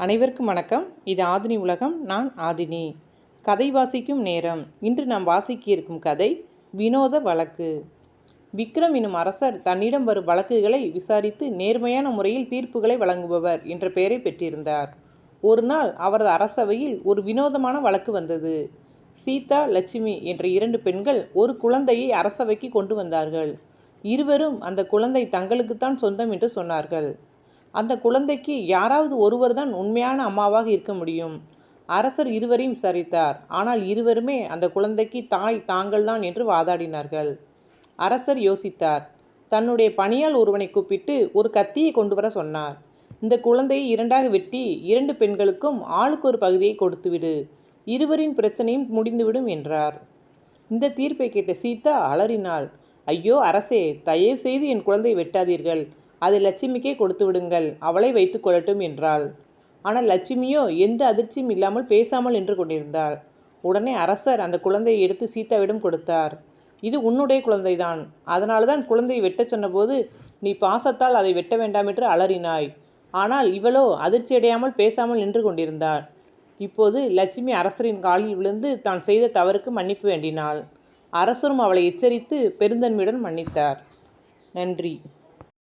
அனைவருக்கும் வணக்கம். இது ஆதினி உலகம் நான் ஆதினி. கதை வாசிக்கும் நேரம். இன்று நாம் வாசிக்க இருக்கும் கதை வினோத வழக்கு. விக்ரம் எனும் அரசர் தன்னிடம் வரும் வழக்குகளை விசாரித்து நேர்மையான முறையில் தீர்ப்புகளை வழங்குபவர் என்ற பெயரை பெற்றிருந்தார். ஒரு நாள் அவரது அரசவையில் ஒரு வினோதமான வழக்கு வந்தது. சீதா லட்சுமி என்ற இரண்டு பெண்கள் ஒரு குழந்தையை அரசவைக்கு கொண்டு வந்தார்கள். இருவரும் அந்த குழந்தை தங்களுக்குத்தான் சொந்தம் என்று சொன்னார்கள். அந்த குழந்தைக்கு யாராவது ஒருவர் தான் உண்மையான அம்மாவாக இருக்க முடியும். அரசர் இருவரையும் விசாரித்தார். ஆனால் இருவருமே அந்த குழந்தைக்கு தாய் தாங்கள்தான் என்று வாதாடினார்கள். அரசர் யோசித்தார். தன்னுடைய பணியால் ஒருவனை கூப்பிட்டு ஒரு கத்தியை கொண்டு வர சொன்னார். இந்த குழந்தையை இரண்டாக வெட்டி இரண்டு பெண்களுக்கும் ஆளுக்கு ஒரு பகுதியை கொடுத்துவிடு இருவரின் பிரச்சனையும் முடிந்துவிடும் என்றார். இந்த தீர்ப்பை கேட்ட சீதா அலறினாள். ஐயோ அரசே தயவு செய்து என் குழந்தையை வெட்டாதீர்கள். அதை லட்சுமிக்கே கொடுத்து விடுங்கள் அவளை வைத்து கொள்ளட்டும் என்றாள். ஆனால் லட்சுமியோ எந்த அதிர்ச்சியும் இல்லாமல் பேசாமல் நின்று கொண்டிருந்தாள். உடனே அரசர் அந்த குழந்தையை எடுத்து சீதாவிடம் கொடுத்தார். இது உன்னுடைய குழந்தைதான். அதனால தான் குழந்தையை வெட்டச் சொன்னபோது நீ பாசத்தால் அதை வெட்ட வேண்டாம் என்று அலறினாய். ஆனால் இவளோ அதிர்ச்சியடையாமல் பேசாமல் நின்று கொண்டிருந்தாள். இப்போது லட்சுமி அரசரின் காலில் விழுந்து தான் செய்த தவறுக்கு மன்னிப்பு வேண்டினாள். அரசரும் அவளை எச்சரித்து பெருந்தன்மையுடன் மன்னித்தார். நன்றி.